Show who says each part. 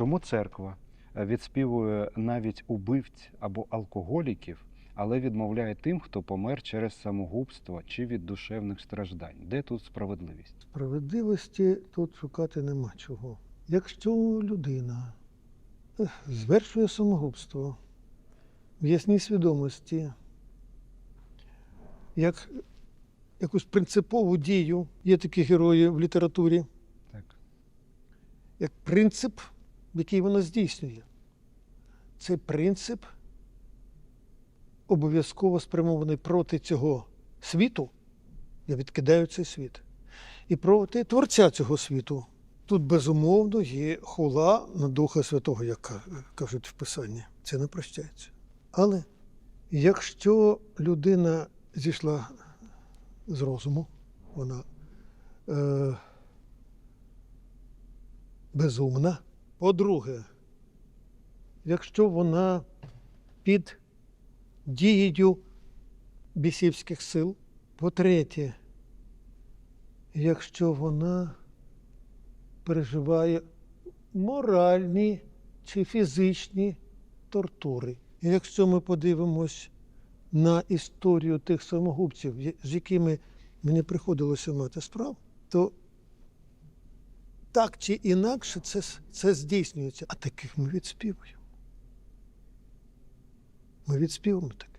Speaker 1: Чому церква е, відспівує навіть убивць або алкоголіків, але відмовляє тим, хто помер через самогубство чи від душевних страждань? Де тут справедливість?
Speaker 2: Справедливості тут шукати нема чого. Якщо людина звершує самогубство в ясній свідомості, як якусь принципову дію, є такі герої в літературі,
Speaker 1: Так.
Speaker 2: як принцип, який вона здійснює. Цей принцип обов'язково спрямований проти цього світу. Я відкидаю цей світ. І проти Творця цього світу. Тут, безумовно, є хула на Духа Святого, як кажуть в Писанні. Це не прощається. Але якщо людина зійшла з розуму, вона е, безумна. По-друге, якщо вона під дією бісівських сил, по-третє, якщо вона переживає моральні чи фізичні тортури. І якщо ми подивимось на історію тих самогубців, з якими мені приходилося мати справу, то так чи інакше це, це здійснюється. А таких ми відспівуємо. Ми відспівуємо таких.